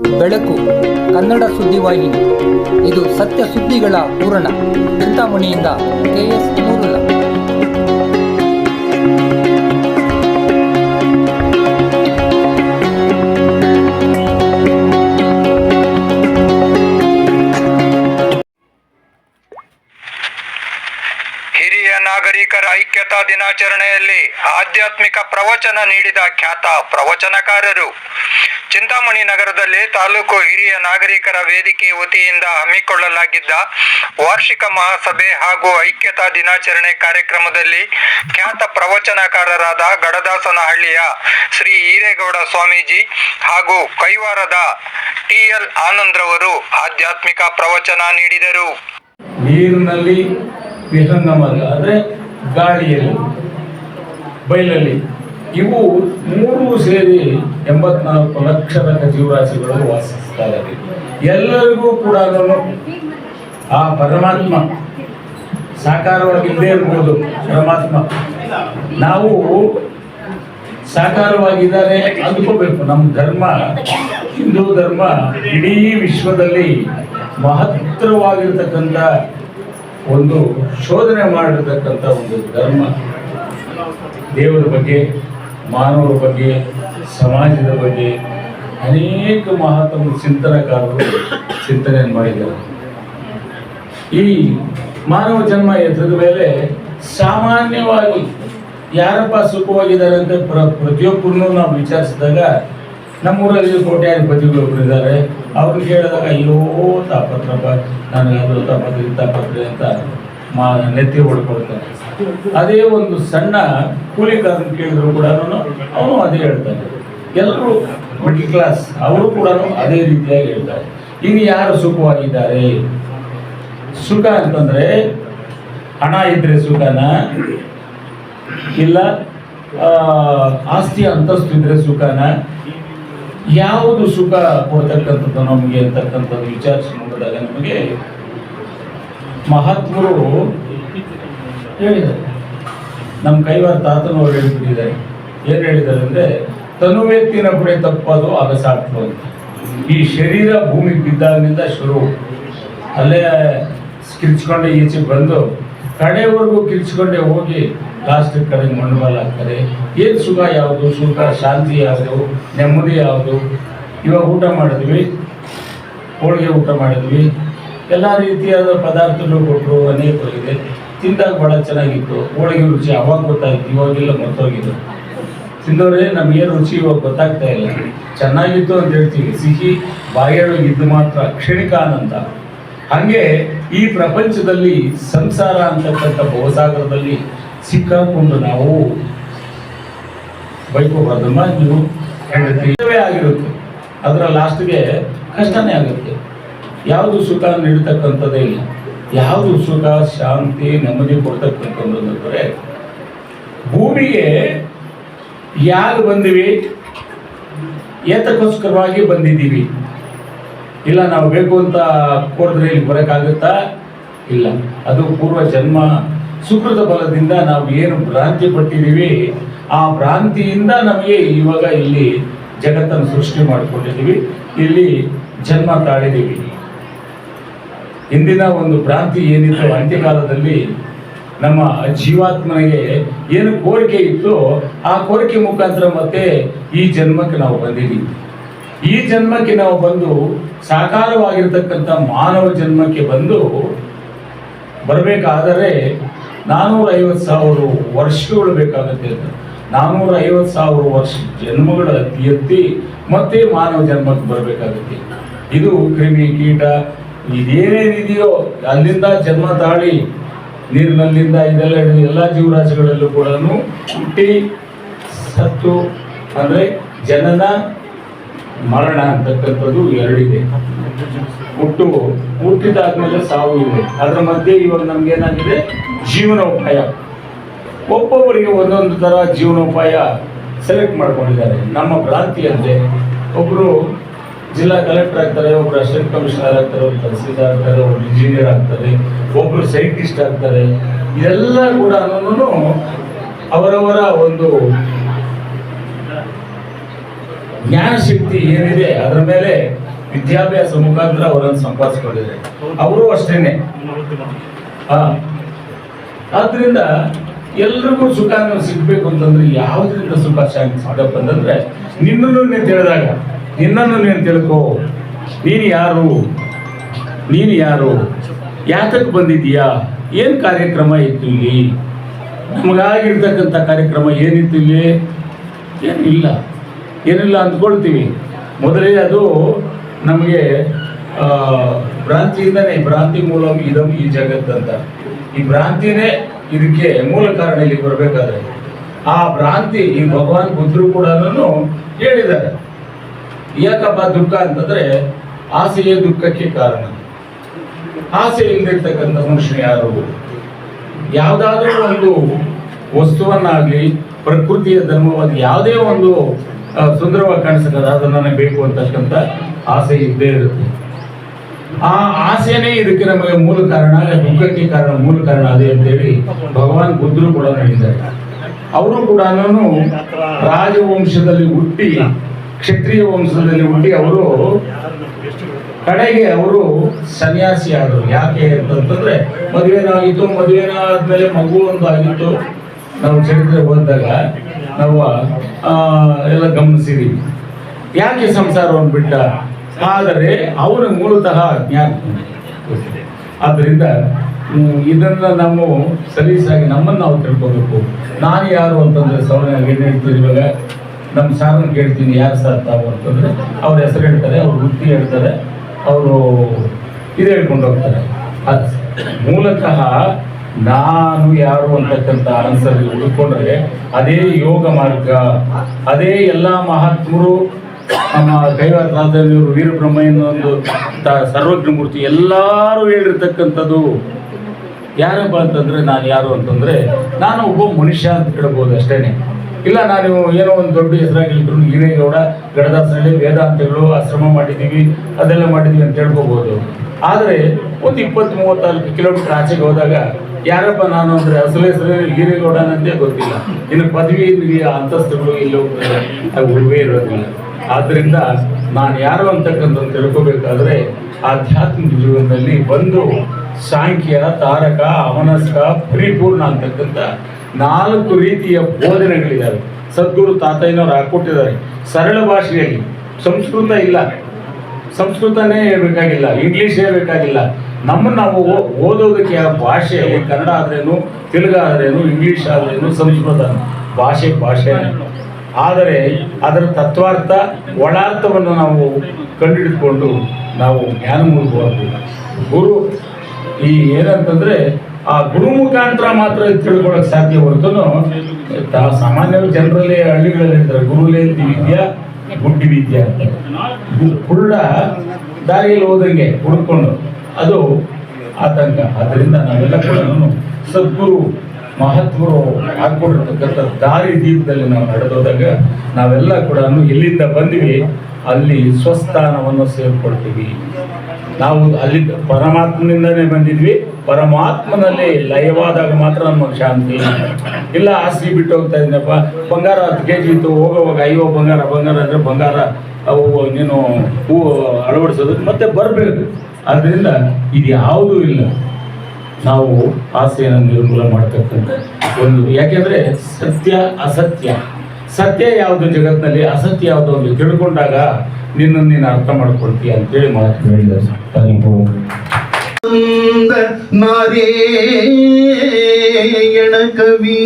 ಬೆಳಕು, ಕನ್ನಡ ಸುದ್ದಿವಾಹಿನಿ ಇದು ಸತ್ಯ ಸುದ್ದಿಗಳ ಪೂರಣ ಚಿಂತಾಮಣಿಯಿಂದ ಕೆಎಸ್ ಮೂರುಲ ಹಿರಿಯ ನಾಗರಿಕರ ಐಕ್ಯತಾ ದಿನಾಚರಣೆಯಲ್ಲಿ ಆಧ್ಯಾತ್ಮಿಕ ಪ್ರವಚನ ನೀಡಿದ ಖ್ಯಾತ ಪ್ರವಚನಕಾರರು. ಚಿಂತಾಮಣಿ ನಗರದಲ್ಲಿ ತಾಲೂಕು ಹಿರಿಯ ನಾಗರಿಕರ ವೇದಿಕೆ ವತಿಯಿಂದ ಹಮ್ಮಿಕೊಳ್ಳಲಾಗಿದ್ದ ವಾರ್ಷಿಕ ಮಹಾಸಭೆ ಹಾಗೂ ಐಕ್ಯತಾ ದಿನಾಚರಣೆ ಕಾರ್ಯಕ್ರಮದಲ್ಲಿ ಖ್ಯಾತ ಪ್ರವಚನಕಾರರಾದ ಗಡದಾಸನಹಳ್ಳಿಯ ಶ್ರೀ ಈರೇಗೌಡ ಸ್ವಾಮೀಜಿ ಹಾಗೂ ಕೈವಾರದ ಟಿಎಲ್ ಆನಂದ್ರವರು ಆಧ್ಯಾತ್ಮಿಕ ಪ್ರವಚನ ನೀಡಿದರು. ನೀರಿನಲ್ಲಿ ಗಾಳಿಯಲ್ಲಿ ಇವು ಮೂರು ಸೇರಿ ಎಂಬತ್ನಾಲ್ಕು ಲಕ್ಷದ ಜೀವರಾಶಿಗಳು ವಾಸಿಸ್ತಾರೆ ಎಲ್ಲರಿಗೂ ಕೂಡ ಆ ಪರಮಾತ್ಮ ಸಾಕಾರವಾಗಿದ್ದೇ ಇರ್ಬೋದು, ಪರಮಾತ್ಮ. ನಾವು ಸಾಕಾರವಾಗಿದ್ದಾರೆ ಅಂದ್ಕೋಬೇಕು. ನಮ್ಮ ಧರ್ಮ, ಹಿಂದೂ ಧರ್ಮ, ಇಡೀ ವಿಶ್ವದಲ್ಲಿ ಮಹತ್ತರವಾಗಿರ್ತಕ್ಕಂಥ ಒಂದು ಶೋಧನೆ ಮಾಡಿರ್ತಕ್ಕಂಥ ಒಂದು ಧರ್ಮ. ದೇವರ ಬಗ್ಗೆ ಮಾನವರ ಬಗ್ಗೆ, ಸಮಾಜದ ಬಗ್ಗೆ ಅನೇಕ ಮಹಾತ್ಮ ಚಿಂತನಕಾರರು ಚಿಂತನೆಯನ್ನು ಮಾಡಿದ್ದಾರೆ. ಈ ಮಾನವ ಜನ್ಮ ಎತ್ತದ ಮೇಲೆ ಸಾಮಾನ್ಯವಾಗಿ ಯಾರಪ್ಪ ಸುಖವಾಗಿದ್ದಾರೆ ಅಂತ ಪ್ರ, ಪ್ರತಿಯೊಬ್ಬರನ್ನು ನಾವು ವಿಚಾರಿಸಿದಾಗ ನಮ್ಮೂರಲ್ಲಿ ಕೋಟ್ಯಾಧಿಪತಿಗಳು ಇದ್ದಾರೆ. ಅವ್ರಿಗೆ ಕೇಳಿದಾಗ, ಅಯ್ಯೋ, ತಾಪತ್ರಪ್ಪ ನನಗೆ ಅದು ತಾಪತ್ರೆ ತಾಪತ್ರೆ ಅಂತ ಮಾ, ನೆತ್ತಿ ಹೊಡ್ಕೊಳ್ತಾನೆ ಅದೇ ಒಂದು ಸಣ್ಣ ಕೂಲಿ ಕಾರ್ಮಿಕ ಕೇಳಿದ್ರು ಕೂಡ ಅವನು ಅದೇ ಹೇಳ್ತಾನೆ ಎಲ್ಲರೂ ಮಿಡ್ಲ್ ಕ್ಲಾಸ್ ಅವರು ಕೂಡ ಅದೇ ರೀತಿಯಾಗಿ ಹೇಳ್ತಾರೆ ಇನ್ನು ಯಾರು ಸುಖವಾಗಿದ್ದಾರೆ? ಸುಖ ಅಂತಂದ್ರೆ ಹಣ ಇದ್ರೆ ಸುಖನ? ಇಲ್ಲ ಆಸ್ತಿ ಅಂತಸ್ತು ಇದ್ರೆ ಸುಖನ? ಯಾವುದು ಸುಖ ಕೊಡ್ತಕ್ಕಂಥದ್ದು ನಮಗೆ ಅಂತಕ್ಕಂಥದ್ದು ವಿಚಾರಿಸಿ ನೋಡಿದಾಗ ನಮಗೆ ಮಹಾತ್ಮರು ಹೇಳಿದ್ದಾರೆ. ನಮ್ಮ ಕೈವಾರ ತಾತನವರು ಹೇಳಿಬಿಟ್ಟಿದ್ದಾರೆ. ಏನು ಹೇಳಿದ್ದಾರೆ ಅಂದರೆ, ತನುವೆತ್ತಿನ ಬಿಡೆ ತಪ್ಪದು ಅಗಸಾಟ್ಲು ಅಂತ. ಈ ಶರೀರ ಭೂಮಿ ಬಿದ್ದಾಗಿನಿಂದ ಶುರು. ಅಲ್ಲೇ ಕಿರ್ಚ್ಕೊಂಡೆ ಈಚೆ ಬಂದು, ಕಡೆವರೆಗೂ ಕಿರ್ಚ್ಕೊಂಡೆ ಹೋಗಿ ಲಾಸ್ಟ್ ಮಣ್ಣುಮಲ್ ಹಾಕ್ತಾರೆ. ಏನು ಸುಖ ಯಾವುದು? ಸುಖ, ಶಾಂತಿ ಯಾವುದು? ನೆಮ್ಮದಿ ಯಾವುದು? ಇವಾಗ ಊಟ ಮಾಡಿದ್ವಿ. ಹೋಳಿಗೆ ಊಟ ಮಾಡಿದ್ವಿ. ಎಲ್ಲ ರೀತಿಯಾದ ಪದಾರ್ಥಗಳು ಕೊಟ್ಟರು ಅನೇಕ ಇದೆ ತಿಂದಾಗ ಭಾಳ ಚೆನ್ನಾಗಿತ್ತು. ಹೋಳಿಗೆ ರುಚಿ ಅವಾಗ ಗೊತ್ತಾಗಿತ್ತು ಇವಾಗೆಲ್ಲ ಮರ್ತೋಗಿದ್ದು ತಿಂದವ್ರೆ ನಮಗೇನು ರುಚಿ ಇವಾಗ ಗೊತ್ತಾಗ್ತಾ ಇಲ್ಲ. ಚೆನ್ನಾಗಿತ್ತು ಅಂತ ಹೇಳ್ತೀವಿ. ಸಿಹಿ ಬಾಯೊಳಗಿದ್ದು ಮಾತ್ರ ಕ್ಷಣಿಕ ಆನಂದ. ಹಾಗೆ ಈ ಪ್ರಪಂಚದಲ್ಲಿ ಸಂಸಾರ ಅಂತಕ್ಕಂಥ ಭವಸಾಗರದಲ್ಲಿ ಸಿಕ್ಕಾಕೊಂಡು ನಾವು ಬೈಕೋಬಾರ್ದಮ್ಮ, ನೀವು ಆಗಿರುತ್ತೆ. ಅದರ ಲಾಸ್ಟ್ಗೆ ಕಷ್ಟನೇ ಆಗುತ್ತೆ. ಯಾವುದು ಸುಖ ನೀಡತಕ್ಕಂಥದ್ದೇ ಇಲ್ಲ. ಯಾವುದು ಸುಖ, ಶಾಂತಿ ನೆಮ್ಮದಿ ಕೊಡ್ತಕ್ಕಂಥದ್ದು ಅಂದರೆ ಭೂಮಿಗೆ ಯಾರು ಬಂದಿವಿ? ಏತಕ್ಕೋಸ್ಕರವಾಗಿ ಬಂದಿದ್ದೀವಿ. ಇಲ್ಲ, ನಾವು ಬೇಕು ಅಂತ ಕೋರಿದ್ರೆ ಇಲ್ಲಿ ಬರೋಕ್ಕಾಗುತ್ತಾ? ಇಲ್ಲ. ಅದು ಪೂರ್ವ ಜನ್ಮ. ಸುಕೃತ ಬಲದಿಂದ ನಾವು ಏನು ಭ್ರಾಂತಿ ಪಟ್ಟಿದ್ದೀವಿ, ಆ ಭ್ರಾಂತಿಯಿಂದ ನಮಗೆ ಇವಾಗ ಇಲ್ಲಿ ಜಗತ್ತನ್ನು ಸೃಷ್ಟಿ ಮಾಡಿಕೊಂಡಿದ್ದೀವಿ. ಇಲ್ಲಿ ಜನ್ಮ ತಾಳಿದ್ದೀವಿ. ಇಂದಿನ ಒಂದು ಭ್ರಾಂತಿ ಏನಿತ್ತು ಅಂತ್ಯಕಾಲದಲ್ಲಿ ನಮ್ಮ ಜೀವಾತ್ಮನಿಗೆ ಏನು ಕೋರಿಕೆ ಇತ್ತು ಆ ಕೋರಿಕೆ ಮುಖಾಂತರ ಮತ್ತೆ ಈ ಜನ್ಮಕ್ಕೆ ನಾವು ಬಂದಿದ್ದೀವಿ ಈ ಜನ್ಮಕ್ಕೆ ನಾವು ಬಂದು ಸಾಕಾರವಾಗಿರ್ತಕ್ಕಂಥ ಮಾನವ ಜನ್ಮಕ್ಕೆ ಬಂದು ಬರಬೇಕಾದರೆ ನಾನ್ನೂರ ಐವತ್ತು ಸಾವಿರ ವರ್ಷಗಳು ಬೇಕಾಗುತ್ತೆ ಅಂತ. ನಾನ್ನೂರ ಐವತ್ತು ಸಾವಿರ ವರ್ಷ ಜನ್ಮಗಳ ಎತ್ತಿ ಮತ್ತೆ ಮಾನವ ಜನ್ಮಕ್ಕೆ ಬರಬೇಕಾಗುತ್ತೆ. ಇದು ಕ್ರಿಮಿ ಕೀಟ ಇದೇನೇನಿದೆಯೋ ಅಲ್ಲಿಂದ ಜನ್ಮ ತಾಳಿ, ನೀರಿನಲ್ಲಿಂದ ಇದೆಲ್ಲ ಹಿಡಿದು ಎಲ್ಲ ಜೀವರಾಶಿಗಳಲ್ಲೂ ಕೂಡ ಹುಟ್ಟಿ ಸತ್ತು ಅಂದರೆ ಜನನ ಮರಣ ಅಂತಕ್ಕಂಥದ್ದು ಎರಡಿದೆ. ಹುಟ್ಟು ಹುಟ್ಟಿದಾದ್ಮೇಲೆ ಸಾವು ಇದೆ. ಅದರ ಮಧ್ಯೆ ಇವಾಗ ನಮ್ಗೆ ಏನಾಗಿದೆ? ಜೀವನೋಪಾಯ. ಒಬ್ಬೊಬ್ಬರಿಗೆ ಒಂದೊಂದು ಥರ ಜೀವನೋಪಾಯ ಸೆಲೆಕ್ಟ್ ಮಾಡ್ಕೊಂಡಿದ್ದಾರೆ. ನಮ್ಮ ಭ್ರಾಂತಿಯಂತೆ ಒಬ್ಬರು ಜಿಲ್ಲಾ ಕಲೆಕ್ಟರ್ ಆಗ್ತಾರೆ, ಒಬ್ರು ಅಸಿಸ್ಟೆಂಟ್ ಕಮಿಷನರ್ ಆಗ್ತಾರೆ, ಒಬ್ರು ತಹಸೀಲ್ದಾರ್ ಆಗ್ತಾರೆ, ಒಬ್ರು ಇಂಜಿನಿಯರ್ ಆಗ್ತಾರೆ, ಒಬ್ರು ಸೈಂಟಿಸ್ಟ್ ಆಗ್ತಾರೆ. ಇದೆಲ್ಲ ಕೂಡ ಅವರವರ ಒಂದು ಜ್ಞಾನಶಕ್ತಿ ಏನಿದೆ, ಅದರ ಮೇಲೆ ವಿದ್ಯಾಭ್ಯಾಸ ಮುಖಾಂತರ ಅವರನ್ನು ಸಂಪಾದಿಸ್ಕೊಂಡಿದ್ದಾರೆ. ಅವರು ಅಷ್ಟೇನೆ. ಆದ್ರಿಂದ ಎಲ್ರಿಗೂ ಸುಖ ಸಿಗ್ಬೇಕು ಅಂತಂದ್ರೆ ಯಾವ್ದ್ರಿಂದ ಸುಖ ಶಾಂತಿ ಸಿಗಪ್ಪ ಅಂತಂದ್ರೆ ನಿನ್ನನ್ನು ನೀನು ತಿಳಿದಾಗ. ನಿನ್ನನ್ನು ನೀನು ತಿಳ್ಕೊ. ನೀನು ಯಾರು? ನೀನು ಯಾರು? ಯಾತಕ್ಕೆ ಬಂದಿದ್ದೀಯಾ? ಏನು ಕಾರ್ಯಕ್ರಮ ಇತ್ತು ಇಲ್ಲಿ? ನಮಗಾಗಿರ್ತಕ್ಕಂಥ ಕಾರ್ಯಕ್ರಮ ಏನಿತ್ತು ಇಲ್ಲಿ? ಏನಿಲ್ಲ. ಏನಿಲ್ಲ ಅಂದ್ಕೊಳ್ತೀವಿ. ಮೊದಲೇ ಅದು ನಮಗೆ ಭ್ರಾಂತಿಯಿಂದನೇ, ಭ್ರಾಂತಿ ಮೂಲ ಇದು ಈ ಜಗತ್ತಂತ ಈ ಭ್ರಾಂತಿನೇ ಇದಕ್ಕೆ ಮೂಲ ಕಾರಣ ಇಲ್ಲಿ ಬರಬೇಕಾದ್ರೆ. ಆ ಭ್ರಾಂತಿ ಈ ಭಗವಾನ್ ಬುದ್ಧರು ಕೂಡ ಹೇಳಿದ್ದಾರೆ. ಯಾಕಪ್ಪ ದುಃಖ ಅಂತಂದ್ರೆ ಆಸೆಯೇ ದುಃಖಕ್ಕೆ ಕಾರಣ. ಆಸೆ ಇಲ್ಲದಿರ್ತಕ್ಕಂಥ ಮನುಷ್ಯ ಯಾರು? ಯಾವುದಾದ್ರೂ ಒಂದು ವಸ್ತುವನ್ನಾಗ್ಲಿ, ಪ್ರಕೃತಿಯ ಧರ್ಮವಾದ ಯಾವುದೇ ಒಂದು ಸುಂದರವಾಗಿ ಕಾಣಿಸ್ತದೆ ಅದು ನನಗೆ ಬೇಕು ಅಂತಕ್ಕಂಥ ಆಸೆ ಇದ್ದೇ ಇರುತ್ತೆ. ಆ ಆಸೆನೇ ಇದಕ್ಕೆ ನಮಗೆ ಮೂಲ ಕಾರಣ, ದುಃಖಕ್ಕೆ ಕಾರಣ, ಮೂಲ ಕಾರಣ ಅದೇ ಅಂತೇಳಿ ಭಗವಾನ್ ಬುದ್ಧರು ಕೂಡ ಹೇಳಿದ್ದಾರೆ. ಅವರು ಕೂಡ ರಾಜವಂಶದಲ್ಲಿ ಹುಟ್ಟಿ ಕ್ಷತ್ರಿಯ ವಂಶದಲ್ಲಿ ಹುಟ್ಟಿ ಅವರು ಕಡೆಗೆ ಅವರು ಸನ್ಯಾಸಿ ಆದರು. ಯಾಕೆ ಅಂತಂತಂದ್ರೆ ಮದುವೆನಾಗಿತ್ತು ಮದುವೆನಾದ್ಮೇಲೆ ಮಗು ಒಂದು ಆಗಿತ್ತು. ನಾವು ಚರಿತ್ರೆ ಬಂದಾಗ ನಾವು ಎಲ್ಲ ಗಮನಿಸಿದೀವಿ. ಯಾಕೆ ಸಂಸಾರವನ್ನು ಬಿಟ್ಟ? ಆದರೆ ಅವರ ಮೂಲತಃ ಜ್ಞಾನ ಆದ್ದರಿಂದ ಇದನ್ನ ನಾವು ಸಲೀಸಾಗಿ ನಮ್ಮನ್ನು ನಾವು ತಿಳ್ಕೋಬೇಕು. ನಾನು ಯಾರು ಅಂತಂದ್ರೆ ಸೌಮ್ಯ ಇವಾಗ. ನಮ್ಮ ಸಾರನ್ನು ಕೇಳ್ತೀನಿ, ಯಾರು ಸರ್ ತಾವು ಅಂತಂದ್ರೆ ಅವ್ರ ಹೆಸರು ಹೇಳ್ತಾರೆ, ಅವ್ರ ವೃತ್ತಿ ಹೇಳ್ತಾರೆ, ಅವರು ಇದು ಹೇಳ್ಕೊಂಡು ಹೋಗ್ತಾರೆ. ಅದು ಮೂಲತಃ ನಾನು ಯಾರು ಅಂತಕ್ಕಂಥ ಆನ್ಸರ್ ಹುಡುಕೊಂಡ್ರೆ ಅದೇ ಯೋಗ ಮಾರ್ಗ, ಅದೇ ಎಲ್ಲ ಮಹಾತ್ಮರು, ನಮ್ಮ ಕೈವಾರರಾಜರು ವೀರಬ್ರಹ್ಮಯ್ಯನ ಒಂದು ಸರ್ವಜ್ಞ ಮೂರ್ತಿ, ಎಲ್ಲರೂ ಹೇಳಿರ್ತಕ್ಕಂಥದ್ದು. ಯಾರಪ್ಪ ಅಂತಂದ್ರೆ ನಾನು ಯಾರು ಅಂತಂದ್ರೆ ನಾನು ಒಬ್ಬ ಮನುಷ್ಯ ಅಂತ ಹೇಳ್ಬೋದು ಅಷ್ಟೇನೆ. ಇಲ್ಲ, ನಾನು ಏನೋ ಒಂದು ದೊಡ್ಡ ಹೆಸರಾಗಿದ್ರು ಹಿರೇಗೌಡ ಗಡದಾಸನಲ್ಲಿ ವೇದಾಂತಗಳು ಆಶ್ರಮ ಮಾಡಿದ್ದೀವಿ, ಅದೆಲ್ಲ ಮಾಡಿದ್ದೀವಿ ಅಂತ ಹೇಳ್ಕೋಬಹುದು ಆದರೆ ಒಂದು ಇಪ್ಪತ್ತು ಮೂವತ್ನಾಲ್ಕು ಕಿಲೋಮೀಟರ್ ಆಚೆಗೆ ಹೋದಾಗ, ಯಾರಪ್ಪ ನಾನು ಅಂದರೆ ಅಸಲು ಹೆಸರು ಹಿರೇಗೌಡನಂತೆ ಗೊತ್ತಿಲ್ಲ. ಇನ್ನು ಪದವಿ ಅಂತಸ್ತುಗಳು ಇಲ್ಲಿ ಉರುವೇ ಇರೋದಿಲ್ಲ. ಆದ್ದರಿಂದ ನಾನು ಯಾರು ಅಂತಕ್ಕಂಥ ತಿಳ್ಕೋಬೇಕಾದ್ರೆ, ಆಧ್ಯಾತ್ಮಿಕ ಜೀವನದಲ್ಲಿ ಬಂದು ಸಾಂಖ್ಯ, ತಾರಕ, ಅವನಸ್ಕ, ಪರಿಪೂರ್ಣ ಅಂತಕ್ಕಂಥ ನಾಲ್ಕು ರೀತಿಯ ಬೋಧನೆಗಳಿದ್ದಾವೆ ಸದ್ಗುರು ತಾತಯ್ಯನವ್ರು ಹಾಕೊಟ್ಟಿದ್ದಾರೆ ಸರಳ ಭಾಷೆಯಲ್ಲಿ. ಸಂಸ್ಕೃತ ಇಲ್ಲ. ಸಂಸ್ಕೃತನೇ ಬೇಕಾಗಿಲ್ಲ ಇಂಗ್ಲೀಷೇ ಬೇಕಾಗಿಲ್ಲ. ನಮ್ಮನ್ನು ನಾವು ಓದೋದಕ್ಕೆ ಆ ಭಾಷೆ, ಕನ್ನಡ ಆದ್ರೇನು, ತೆಲುಗು ಆದ್ರೇನು, ಇಂಗ್ಲೀಷ್ ಆದ್ರೇನು, ಸಂಸ್ಕೃತ ಭಾಷೆ ಭಾಷೆ. ಆದರೆ ಅದರ ತತ್ವಾರ್ಥ, ಒಳಾರ್ಥವನ್ನು ನಾವು ಕಂಡುಹಿಡಿದುಕೊಂಡು ನಾವು ಜ್ಞಾನ ಮೂಲಕವಾಗಿ ಗುರು, ಈ ಏನಂತಂದ್ರೆ ಆ ಗುರು ಮುಖಾಂತರ ಮಾತ್ರ ತಿಳ್ಕೊಳಕ್ ಸಾಧ್ಯ ಹೊರತು ಸಾಮಾನ್ಯ ಜನರಲ್ಲಿ ಹಳ್ಳಿಗಳಲ್ಲಿ ಹೇಳ್ತಾರೆ ಗುರುಲೇಂತಿ ವಿದ್ಯಾ, ಗುಡ್ಡಿ ವಿದ್ಯೆ ಅಂತ. ಕುಳ್ಳ ದಾರಿಯಲ್ಲಿ ಹೋದಂಗೆ ಹುಡ್ಕೊಂಡು, ಅದು ಆತಂಕ. ಅದರಿಂದ ನಾವೆಲ್ಲ ಕೂಡ ಸದ್ಗುರು ಮಹತ್ವರು ಹಾಕೊಂಡಿರ್ತಕ್ಕಂಥ ದಾರಿ ದೀಪದಲ್ಲಿ ನಾವು ನಡೆದೋದಾಗ ನಾವೆಲ್ಲ ಕೂಡ ಎಲ್ಲಿಂದ ಬಂದ್ವಿ, ಅಲ್ಲಿ ಸ್ವಸ್ಥಾನವನ್ನು ಸೇರ್ಕೊಳ್ತೀವಿ. ನಾವು ಅಲ್ಲಿ ಪರಮಾತ್ಮನಿಂದನೇ ಬಂದಿದ್ವಿ. ಪರಮಾತ್ಮನಲ್ಲಿ ಲಯವಾದಾಗ ಮಾತ್ರ ನಮಗೆ ಶಾಂತಿ. ಇಲ್ಲ ಆಸ್ತಿ ಬಿಟ್ಟು ಹೋಗ್ತಾ ಇದ್ದೀನಪ್ಪ ಬಂಗಾರ ಹತ್ತು ಕೆ ಜಿ ಇತ್ತು, ಹೋಗೋವಾಗ ಅಯ್ಯೋ ಬಂಗಾರ ಬಂಗಾರ ಅಂದರೆ ಬಂಗಾರ, ಅವು ನೀನು ಹೂವು ಅಳವಡಿಸೋದಕ್ಕೆ ಮತ್ತೆ ಬರಬೇಕು. ಆದ್ದರಿಂದ ಇದು ಯಾವುದೂ ಇಲ್ಲ. ನಾವು ಆಸೆಯನ್ನು ನಿರ್ಮೂಲ ಮಾಡ್ತಕ್ಕಂಥ ಒಂದು, ಯಾಕೆಂದರೆ ಸತ್ಯ ಅಸತ್ಯ. ಸತ್ಯ ಯಾವುದು ಜಗತ್ತಿನಲ್ಲಿ? ಅಸತ್ಯ ಯಾವುದು ಅಂತ ತಿಳ್ಕೊಂಡಾಗ ನಿನ್ನನ್ನು ನೀನು ಅರ್ಥ ಮಾಡ್ಕೊಳ್ತೀಯ ಅಂತೇಳಿ ಮಾತು ಅಂದ ನಾರಾಯಣ ಕವಿ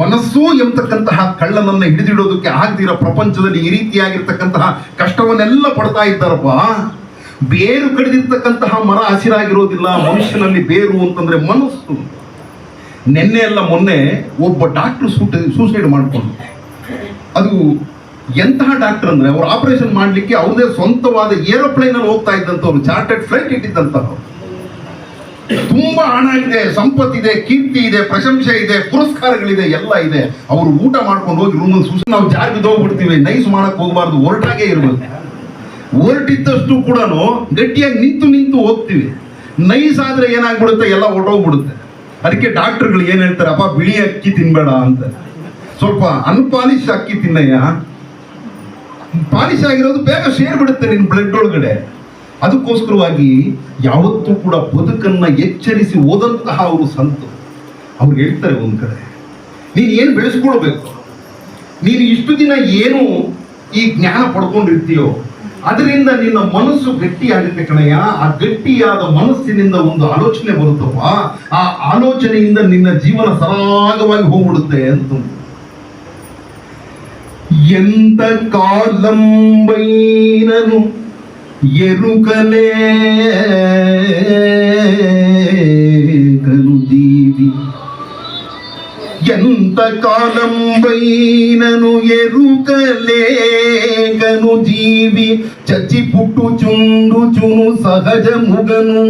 ಮನಸ್ಸು ಎಂಬತಕ್ಕಂತಹ ಕಳ್ಳನನ್ನ ಹಿಡಿದಿಡೋದಕ್ಕೆ ಆಗದಿರೋ ಪ್ರಪಂಚದಲ್ಲಿ ಈ ರೀತಿಯಾಗಿರ್ತಕ್ಕಂತಹ ಕಷ್ಟವನ್ನೆಲ್ಲ ಪಡ್ತಾ ಇದ್ದಾರಪ್ಪ. ಬೇರು ಕಡಿದಿರ್ತಕ್ಕಂತಹ ಮರ ಹಸಿರಾಗಿರೋದಿಲ್ಲ ಮನುಷ್ಯನಲ್ಲಿ ಬೇರು ಅಂತಂದ್ರೆ ಮನಸ್ಸು. ನಿನ್ನೆ ಎಲ್ಲ ಮೊನ್ನೆ ಒಬ್ಬ ಡಾಕ್ಟರ್ ಸೂಟ್ ಸೂಸೈಡ್ ಮಾಡ್ಕೊಂಡು ಅದು ಎಂತಹ ಡಾಕ್ಟರ್ ಅಂದ್ರೆ ಅವ್ರು ಆಪರೇಷನ್ ಮಾಡ್ಲಿಕ್ಕೆ ಅವ್ರದೇ ಸ್ವಂತವಾದ ಏರೋಪ್ಲೇನ್ ಅಲ್ಲಿ ಹೋಗ್ತಾ ಇದ್ದಂಥವ್ರು ಚಾರ್ಟೆಡ್ ಫ್ಲೈಟ್ ಇಟ್ಟಿದ್ದಂಥವ್ರು. ತುಂಬಾ ಹಣ ಇದೆ ಸಂಪತ್ತಿದೆ ಕೀರ್ತಿ ಇದೆ, ಪ್ರಶಂಸೆ ಇದೆ, ಪುರಸ್ಕಾರಗಳಿದೆ, ಎಲ್ಲ ಇದೆ. ಅವರು ಊಟ ಮಾಡ್ಕೊಂಡು ಹೋಗಿ ರೂಮ್ ಸೂಸ ನಾವು ಜಾರಿಗೆ ಹೋಗ್ಬಿಡ್ತೀವಿ ನೈಸ್ ಮಾಡಕ್ ಹೋಗ್ಬಾರ್ದು ಹೊರಟಾಗೆ ಇರಬೇಕು. ಹೊರಟಿದ್ದಷ್ಟು ಕೂಡ ಗಟ್ಟಿಯಾಗಿ ನಿಂತು ನಿಂತು ಹೋಗ್ತೀವಿ. ನೈಸ್ ಆದ್ರೆ ಏನಾಗ್ಬಿಡುತ್ತೆ? ಎಲ್ಲ ಹೊರಟೋಗ್ಬಿಡುತ್ತೆ. ಅದಕ್ಕೆ ಡಾಕ್ಟರ್ಗಳು ಏನ್ ಹೇಳ್ತಾರಪ್ಪ ಬಿಳಿ ಅಕ್ಕಿ ತಿನ್ಬೇಡ ಅಂತ. ಸ್ವಲ್ಪ ಅನ್ಪಾಲಿಶ್ ಅಕ್ಕಿ ತಿನ್ನಯ್ಯ. ಪಾಲಿಶ್ ಆಗಿರೋದು ಬೇಗ ಸೇರ್ಬಿಡುತ್ತೆ ನಿನ್ನ ಬ್ಲಡ್ ಒಳಗಡೆ. ಅದಕ್ಕೋಸ್ಕರವಾಗಿ ಯಾವತ್ತೂ ಕೂಡ ಬದುಕನ್ನ ಎಚ್ಚರಿಸಿ ಓದಂತಹ ಅವರು ಸಂತು. ಅವ್ರು ಹೇಳ್ತಾರೆ ಒಂದು ಕಡೆ, ನೀನು ಏನು ಬೆಳೆಸ್ಕೊಳ್ಬೇಕು? ನೀನು ಇಷ್ಟು ದಿನ ಏನು ಈ ಜ್ಞಾನ ಪಡ್ಕೊಂಡಿರ್ತೀಯೋ, ಅದರಿಂದ ನಿನ್ನ ಮನಸ್ಸು ಗಟ್ಟಿಯಾಗುತ್ತೆ ಕಣಯ್ಯ. ಆ ಗಟ್ಟಿಯಾದ ಮನಸ್ಸಿನಿಂದ ಒಂದು ಆಲೋಚನೆ ಬರುತ್ತಪ್ಪ. ಆ ಆಲೋಚನೆಯಿಂದ ನಿನ್ನ ಜೀವನ ಸರಾಗವಾಗಿ ಹೋಗ್ಬಿಡುತ್ತೆ ಅಂತ ఎంత కాలంబైనను ఎరుకలేకను దీవి. ఎంత కాలంబైనను ఎరుకలేకను జీవి చచ్చి పుట్టుచుండుచును సహజముగను.